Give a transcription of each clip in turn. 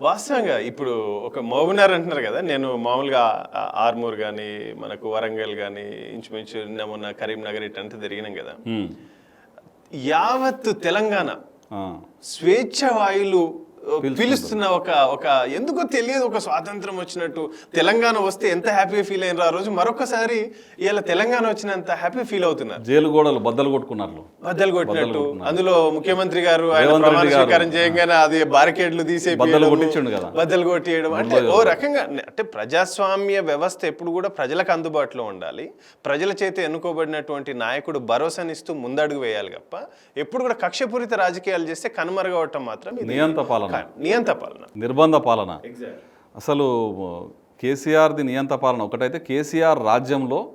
వాస్తవంగా ఇప్పుడు ఒక మహబూబ్నగర్ అంటున్నారు కదా నేను మామూలుగా ఆర్మూర్ కానీ మనకు వరంగల్ కానీ ఇంచుమించు మొన్న కరీంనగర్ ఇటంతా తిరిగినాం కదా. యావత్ తెలంగాణ. స్వేచ్ఛ వాయులు పిలుస్తున్న ఒక ఒక ఎందుకో తెలియదు ఒక స్వాతంత్రం వచ్చినట్టు. తెలంగాణ వస్తే ఎంత హ్యాపీ ఫీల్ అయినారు ఆ రోజు? మరొకసారి ఇలా తెలంగాణ వచ్చినంత హ్యాపీ ఫీల్ అవుతున్నారు. జైలు గోడలు బద్దలు కొట్టుకున్నారు. బద్దలు కొట్టినట్టు. అందులో ముఖ్యమంత్రి గారు ఆయన ప్రమాణ. స్వీకారం చేయగానే అది బారికేడ్లు తీసే బద్దలు కొట్టించిండు కదా. బద్దలు కొట్టియడం. అంటే ఓ రకంగా అంటే ప్రజాస్వామ్య వ్యవస్థ ఎప్పుడు కూడా ప్రజలకు అందుబాటులో ఉండాలి. ప్రజల చేత ఎన్నుకోబడినటువంటి నాయకుడు భరోసానిస్తూ ముందడుగు వేయాలి తప్ప ఎప్పుడు కూడా కక్షపూరిత రాజకీయాలు చేస్తే కనుమరుగవటం మాత్రం నియంత పాలన. నియంత పాలన. నిర్బంధ పాలన. అసలు కేసీఆర్ది నియంత పాలన ఒకటైతే కేసీఆర్ రాజ్యంలో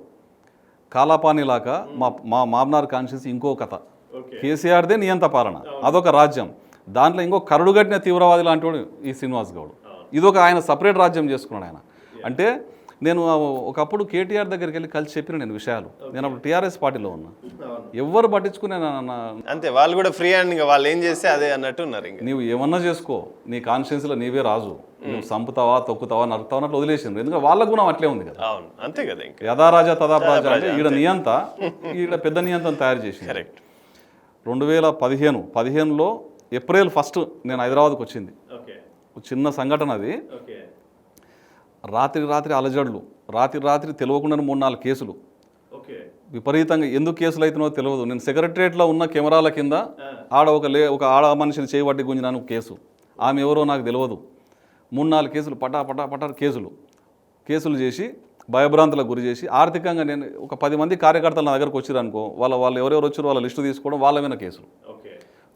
కాలాపానిలాగా మా మా మామనార్ కాన్షియన్స్ ఇంకో కథ. కేసీఆర్దే నియంత పాలన. అదొక రాజ్యం. దాంట్లో ఇంకో కరుడుగట్టిన తీవ్రవాది లాంటి వాడు ఈ శ్రీనివాస్ గౌడ్. ఇదొక ఆయన సపరేట్ రాజ్యం చేసుకున్నాడు ఆయన. అంటే నేను ఒకప్పుడు కేటీఆర్ దగ్గరికి వెళ్ళి కలిసి చెప్పిన నేను విషయాలు. నేను అప్పుడు టీఆర్ఎస్ పార్టీలో ఉన్నా. ఎవ్వరు పట్టించుకునే అంతే వాళ్ళు కూడా ఫ్రీ అండ్ ఇంకా వాళ్ళు ఏం చేస్తే అదే అన్నట్టు ఉన్నారు ఇంకా. నీవు ఏమన్నా చేసుకో. నీ కాన్షియన్స్లో నీవే రాజు. నువ్వు సంపుతావా తొక్కుతావా నరుకుతావా అన్నట్లు వదిలేసిండ్రు. ఎందుకంటే వాళ్ళ గుణం అట్లే ఉంది కదా. అవును అంతే కదా ఇంకా. యథారాజా తదాప్రాజా అంటే ఈడ నియంత ఈడ పెద్ద నియంత్రణ తయారు చేసింది. కరెక్ట్ రెండు వేల పదిహేను పదిహేనులో ఏప్రిల్ ఫస్ట్ నేను హైదరాబాద్కి వచ్చింది. ఓకే. ఒక చిన్న సంఘటన అది. ఓకే. రాత్రి రాత్రి అలజడులు రాత్రి రాత్రి తెలియకుండా మూడు నాలుగు కేసులు. ఓకే. విపరీతంగా ఎందుకు కేసులు అవుతున్నాయో తెలియదు నేను సెక్రటరియట్లో ఉన్న కెమెరాల కింద ఆడ ఒక లే ఒక ఆడ మనిషిని చేయబట్టి గుంజినాను కేసు. ఆమె ఎవరో నాకు తెలియదు మూడు నాలుగు కేసులు పటా పటా పటా కేసులు. కేసులు చేసి భయభ్రాంతులకు గురి చేసి ఆర్థికంగా నేను ఒక పది మంది కార్యకర్తలు నా దగ్గరకు వచ్చారు అనుకో వాళ్ళ వాళ్ళు ఎవరెవరు వచ్చారో వాళ్ళ లిస్టు తీసుకోవడం వాళ్ళ మీద కేసులు.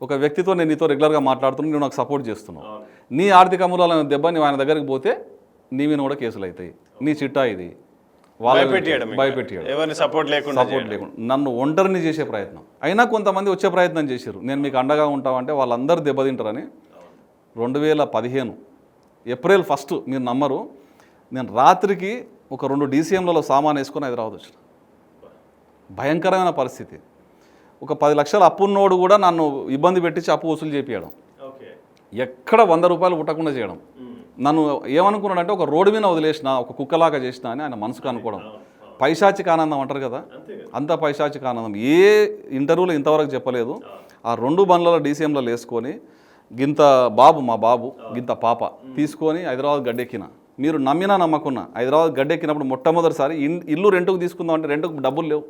ఒక వ్యక్తితో నేను నీతో రెగ్యులర్గా మాట్లాడుతున్నాను నువ్వు నాకు సపోర్ట్ చేస్తున్నావు నీ ఆర్థిక మూలాల దెబ్బ నువ్వు ఆయన దగ్గరికి పోతే నీ మీద కూడా కేసులు అవుతాయి. నీ చిట్టా ఇది. ఎవరిని సపోర్ట్ లేకుండా సపోర్ట్ లేకుండా. నన్ను ఒంటరిని చేసే ప్రయత్నం. అయినా కొంతమంది వచ్చే ప్రయత్నం చేశారు నేను మీకు అండగా ఉంటామంటే వాళ్ళందరూ దెబ్బతింటారని. రెండు వేల పదిహేను ఏప్రిల్ ఫస్ట్ మీరు నమ్మరు. నేను రాత్రికి ఒక రెండు డీసీఎంలలో సామాన్ వేసుకొని హైదరాబాద్ వచ్చిన. భయంకరమైన పరిస్థితి. ఒక పది లక్షల అప్పున్నోడు కూడా నన్ను ఇబ్బంది పెట్టించి అప్పు వసూలు చేపించడం ఎక్కడ వంద రూపాయలు పుట్టకుండా చేయడం. నన్ను ఏమనుకున్నాడంటే ఒక రోడ్డు మీద వదిలేసిన ఒక కుక్కలాగా చేసిన అని ఆయన మనసుకు అనుకోవడం. పైశాచిక ఆనందం అంటారు కదా? అంత పైశాచిక ఆనందం. ఏ ఇంటర్వ్యూలో ఇంతవరకు చెప్పలేదు. ఆ రెండు బండ్లలో డీసీఎంలో వేసుకొని గింత బాబు మా బాబు గింత పాప తీసుకొని హైదరాబాద్ గడ్డెక్కిన. మీరు నమ్మినా నమ్మకున్నా హైదరాబాద్ గడ్డెక్కినప్పుడు మొట్టమొదటిసారి ఇల్లు రెంట్కు తీసుకుందాం అంటే రెంట్కు డబ్బులు లేవు.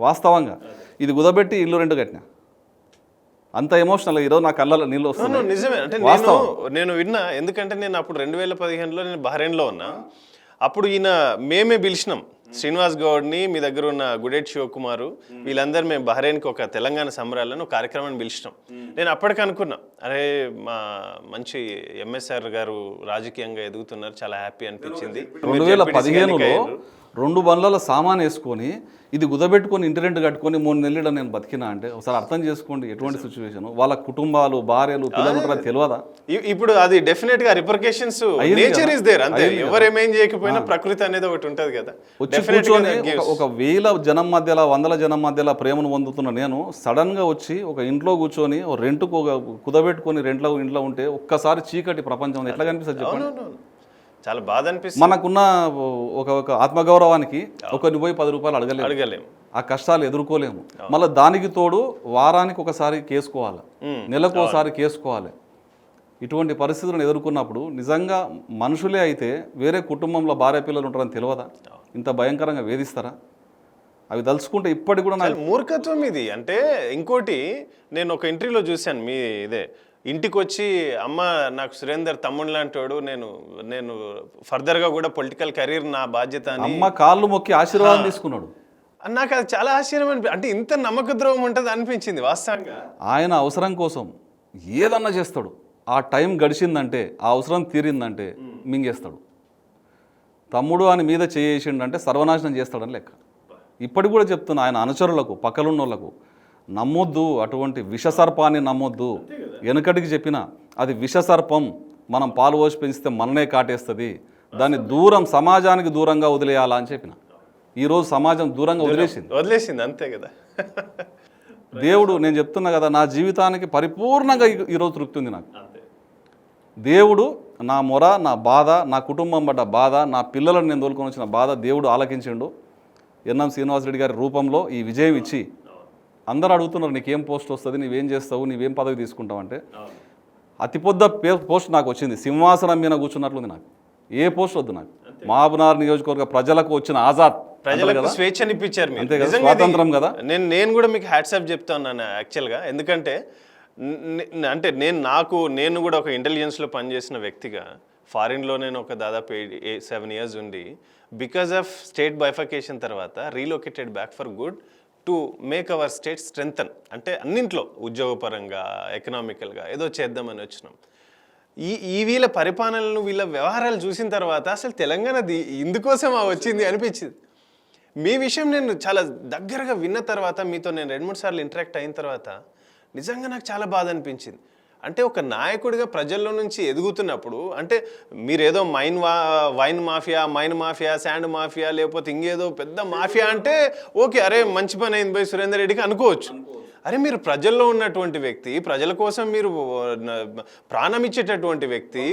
వాస్తవంగా. ఇది కుదబెట్టి ఇల్లు రెంట్ కట్టిన. అంత ఎమోషనల్ ఈరోజు నా కళ్ళలో నీళ్ళు వస్తున్నాయి. నిజమే. అంటే నేను. నేను విన్నా. ఎందుకంటే నేను అప్పుడు రెండు వేల పదిహేనులో నేను బహ్రెయిన్లో ఉన్నా. అప్పుడు ఈయన మేమే పిలిచినాం. శ్రీనివాస్ గౌడ్ని మీ దగ్గర ఉన్న గుడెట్ శివకుమారు వీళ్ళందరూ మేము బహ్రెయిన్కి ఒక తెలంగాణ సంబరాలను ఒక కార్యక్రమాన్ని పిలిచినాం. నేను అప్పటికి అనుకున్నా. అరే మా మంచి ఎంఎస్ఆర్ గారు రాజకీయంగా ఎదుగుతున్నారు చాలా హ్యాపీ అనిపించింది. రెండు బండ్ల సామాన్ వేసుకొని ఇది కుదబెట్టుకొని ఇంటి రెంట్ కట్టుకొని మూడు నెలలు నేను బతికినా అంటే ఒకసారి అర్థం చేసుకోండి ఎటువంటి సిచ్యువేషన్ వాళ్ళ కుటుంబాలు భార్యలు పిల్లలు తెలియదా ఇప్పుడు అది డెఫినెట్గా రిపర్కేషన్స్ నేచర్. ఇస్ దేర్ అంతే. ఎవరేమేం చేయకపోయినా ప్రకృతి అనేది ఒకటి ఉంటది కదా. కూర్చొని. ఒక- వేల జనం మధ్యలో వందల జనం మధ్యలో ప్రేమను పొందుతున్న నేను సడన్గా వచ్చి ఒక ఇంట్లో కూర్చొని రెంట్కు కుదబెట్టుకొని రెంట్లో ఇంట్లో ఉంటే ఒక్కసారి చీకటి ప్రపంచం ఎట్లా కనిపిస్తుంది చెప్పండి. చాలా బాధ అనిపిస్తుంది. మనకున్న ఒక ఒక ఆత్మగౌరవానికి ఒకరిని పోయి పది రూపాయలు అడగలేదు అడగలేము. ఆ కష్టాలు ఎదుర్కోలేము. మళ్ళీ దానికి తోడు వారానికి ఒకసారి కేసుకోవాలి. నెలకు ఒకసారి కేసుకోవాలి. ఇటువంటి పరిస్థితులను ఎదుర్కొన్నప్పుడు నిజంగా మనుషులే అయితే వేరే కుటుంబంలో భార్య పిల్లలు ఉంటారని తెలియదా ఇంత భయంకరంగా వేధిస్తారా? అవి తలుచుకుంటే ఇప్పటికి కూడా నాకు మూర్ఖత్వం ఇది. అంటే ఇంకోటి నేను ఒక ఇంటర్వ్యూలో చూశాను మీ ఇదే. ఇంటికి వచ్చి అమ్మ నాకు సురేందర్ తమ్ముడు లాంటి వాడు నేను నేను ఫర్దర్గా కూడా పొలిటికల్ కెరీర్ నా బాధ్యత అని అమ్మ కాళ్ళు మొక్కి ఆశీర్వాదం తీసుకున్నాడు. నాకు అది చాలా ఆశ్చర్యం అనిపి అంటే ఇంత నమ్మక ద్రోహం ఉంటుంది అనిపించింది వాస్తవంగా. ఆయన అవసరం కోసం ఏదన్నా చేస్తాడు. ఆ టైం గడిచిందంటే ఆ అవసరం తీరిందంటే మింగేస్తాడు. తమ్ముడు అని మీద చేసిండంటే సర్వనాశనం చేస్తాడని లెక్క. ఇప్పటికి కూడా చెప్తున్నా ఆయన అనుచరులకు పక్కలున్నోళ్ళకు నమ్మొద్దు అటువంటి విషసర్పాన్ని నమ్మొద్దు. వెనుకటికి చెప్పిన అది విషసర్పం. మనం పాలు పోసి పెంచితే మననే కాటేస్తుంది. దాన్ని దూరం సమాజానికి దూరంగా వదిలేయాలా అని చెప్పిన. ఈరోజు సమాజం దూరంగా వదిలేసింది. వదిలేసింది అంతే కదా. దేవుడు నేను చెప్తున్నా కదా నా జీవితానికి పరిపూర్ణంగా ఈరోజు తృప్తి ఉంది నాకు. దేవుడు నా మొర నా బాధ నా కుటుంబం పడ్డ బాధ నా పిల్లలను నేను తోలుకొని వచ్చిన బాధ దేవుడు ఆలకించిండు. ఎన్ఎం శ్రీనివాసరెడ్డి గారి రూపంలో ఈ విజయం ఇచ్చి అందరూ అడుగుతున్నారు నీకేం పోస్ట్ వస్తుంది? నీవేం చేస్తావు? నీవేం పదవి తీసుకుంటావు? అంటే అతిపెద్ద పే పోస్ట్ నాకు వచ్చింది. సింహాసనం మీద కూర్చున్నట్లుంది నాకు. ఏ పోస్ట్ వద్దు నాకు. మహబూబ్నగర్ నియోజకవర్గ ప్రజలకు వచ్చిన ఆజాద్. ప్రజలకు స్వేచ్ఛనిప్పించారు మీరు. అంతే నిజంగా ఇది- స్వాతంత్రం కదా. నేను నేను కూడా మీకు హ్యాట్సాప్ చెప్తా ఉన్నాను యాక్చువల్గా ఎందుకంటే అంటే నేను నాకు నేను కూడా ఒక ఇంటెలిజెన్స్లో పనిచేసిన వ్యక్తిగా ఫారిన్లో నేను ఒక దాదాపు సెవెన్ ఇయర్స్ ఉండి బికాస్ ఆఫ్ స్టేట్ బైఫకేషన్ తర్వాత relocated back for good to make our state strengthen అంటే అన్నింట్లో ఉద్యోగపరంగా ఎకనామికల్గా ఏదో చేద్దామని వచ్చినాం. ఈ ఈ వీళ్ళ పరిపాలనలు వీళ్ళ వ్యవహారాలు చూసిన తర్వాత అసలు తెలంగాణ ది- ఇందుకోసం వచ్చింది అనిపించింది. మీ విషయం నేను చాలా దగ్గరగా విన్న తర్వాత మీతో నేను రెండు మూడు సార్లు ఇంటరాక్ట్ అయిన తర్వాత నిజంగా నాకు చాలా బాధ అనిపించింది. అంటే ఒక నాయకుడిగా ప్రజల్లో నుంచి ఎదుగుతున్నప్పుడు అంటే మీరేదో మైన్ వా wine mafia mine mafia sand mafia లేకపోతే ఇంకేదో పెద్ద మాఫియా అంటే ఓకే అరే మంచి పని అయింది పోయి సురేందర్ రెడ్డికి అనుకోవచ్చు. అరే మీరు ప్రజల్లో ఉన్నటువంటి వ్యక్తి ప్రజల కోసం మీరు ప్రాణం ఇచ్చేటటువంటి వ్యక్తి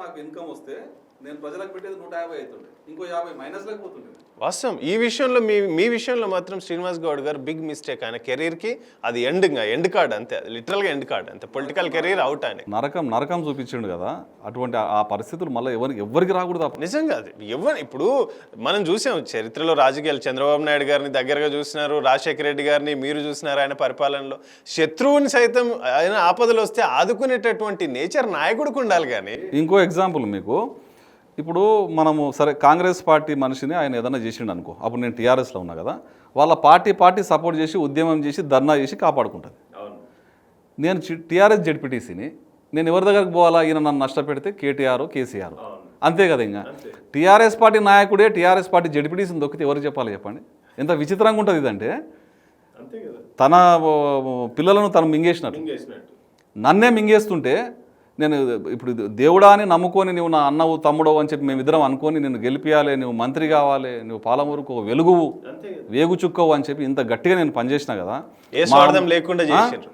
నాకు ఇన్కమ్ వస్తే నేను ప్రజలకు పెట్టేది నూట యాభై అవుతుండే. ఇంకో యాభై మైనస్ లేకపోతుండే వాస్తవం. ఈ విషయంలో మీ మీ విషయంలో మాత్రం శ్రీనివాస్ గౌడ్ గారు బిగ్ మిస్టేక్ ఆయన కెరీర్కి అది ఎండ్ ఎండ్ కార్డ్ అంతే. లిటరల్గా ఎండ్ కార్డ్ అంతే. పొలిటికల్ కెరీర్ అవుట్ ఆయన నరకం నరకం చూపించిండు కదా. అటువంటి ఆ- పరిస్థితులు మళ్ళీ ఎవరికి ఎవరికి రాకూడదు నిజంగా అది. ఎవరు ఇప్పుడు మనం చూసాం చరిత్రలో రాజకీయాలు. చంద్రబాబు నాయుడు గారిని దగ్గరగా చూసినారు రాజశేఖర రెడ్డి గారిని మీరు చూసినారు ఆయన పరిపాలనలో. శత్రువుని సైతం ఆయన ఆపదలు వస్తే ఆదుకునేటటువంటి నేచర్ నాయకుడికి ఉండాలి కానీ ఇంకో ఎగ్జాంపుల్ మీకు. ఇప్పుడు మనము సరే కాంగ్రెస్ పార్టీ మనిషిని ఆయన ఏదైనా చేసిండు అనుకో. అప్పుడు నేను టీఆర్ఎస్లో ఉన్నా కదా. వాళ్ళ పార్టీ పార్టీ సపోర్ట్ చేసి ఉద్యమం చేసి ధర్నా చేసి కాపాడుకుంటుంది. నేను టీఆర్ఎస్ జడ్పీటీసీని నేను ఎవరి దగ్గరకు పోవాలా? ఈయన నన్ను నష్టపెడితే కేటీఆర్ కేసీఆర్. అంతే కదా ఇంకా టీఆర్ఎస్ పార్టీ నాయకుడే టీఆర్ఎస్ పార్టీ జడ్పీటీసీని దొక్కితే ఎవరికి చెప్పాలి చెప్పండి? ఎంత విచిత్రంగా ఉంటుంది ఇదంటే తన పిల్లలను తను మింగేసినట్టు. నన్నే మింగేస్తుంటే నేను ఇప్పుడు ఇది దేవుడా అని నమ్ముకొని నువ్వు నా అన్నవు తమ్ముడవు అని చెప్పి మేమిద్దరం అనుకొని నిన్ను గెలిపియాలి నువ్వు మంత్రి కావాలి నువ్వు పాలమూరుకు వెలుగువు వేగు చుక్కవు అని చెప్పి ఇంత గట్టిగా నేను పనిచేసిన కదా లేకుండా.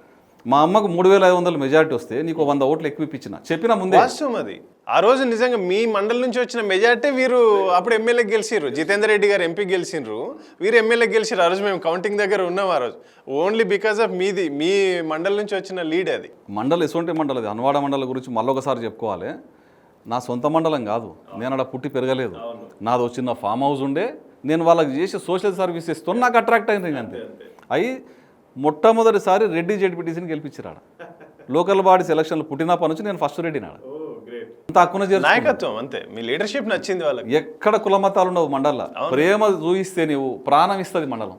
మా అమ్మకు మూడు వేల ఐదు వందల మెజారిటీ వస్తే నీకు వంద ఓట్లు ఎక్కువ ఇప్పించిన. చెప్పిన ముందే. వాస్తవం అది. ఆ రోజు నిజంగా మీ మండలి నుంచి వచ్చిన మెజార్టీ వీరు అప్పుడు ఎమ్మెల్యే గెలిచిర్రు. జితేందర్ రెడ్డి గారు ఎంపీ గెలిచిండ్రు వీరు ఎమ్మెల్యే గెలిచిర్రు. ఆ రోజు మేము కౌంటింగ్ దగ్గర ఉన్నాం ఆ రోజు. ఓన్లీ బికాస్ ఆఫ్ మీది మీ మండలి నుంచి వచ్చిన లీడ్ అది. మండలి ఎటువంటి మండలి అది. హన్వాడ మండలి గురించి మళ్ళొకసారి చెప్పుకోవాలి. నా సొంత మండలం కాదు. నేను అక్కడ పుట్టి పెరగలేదు. నాది చిన్న ఫామ్ హౌస్ ఉండే. నేను వాళ్ళకి చేసే సోషల్ సర్వీసెస్తో నాకు అట్రాక్ట్ అయింది అంతే. అయి మొట్టమొదటిసారి రెడ్డి జడ్పీటీసీని గెలిపించారు లోకల్ బాడీస్ ఎలక్షన్లు పుట్టినప్పటి నుంచి నేను ఫస్ట్ రెడ్డి నాడ నాయకత్వం అంతే. మీ లీడర్షిప్ నచ్చింది వాళ్ళకి. ఎక్కడ కులమతాలు ఉండవు మండల ప్రేమ చూయిస్తే నీవు ప్రాణం ఇస్తుంది మండలం.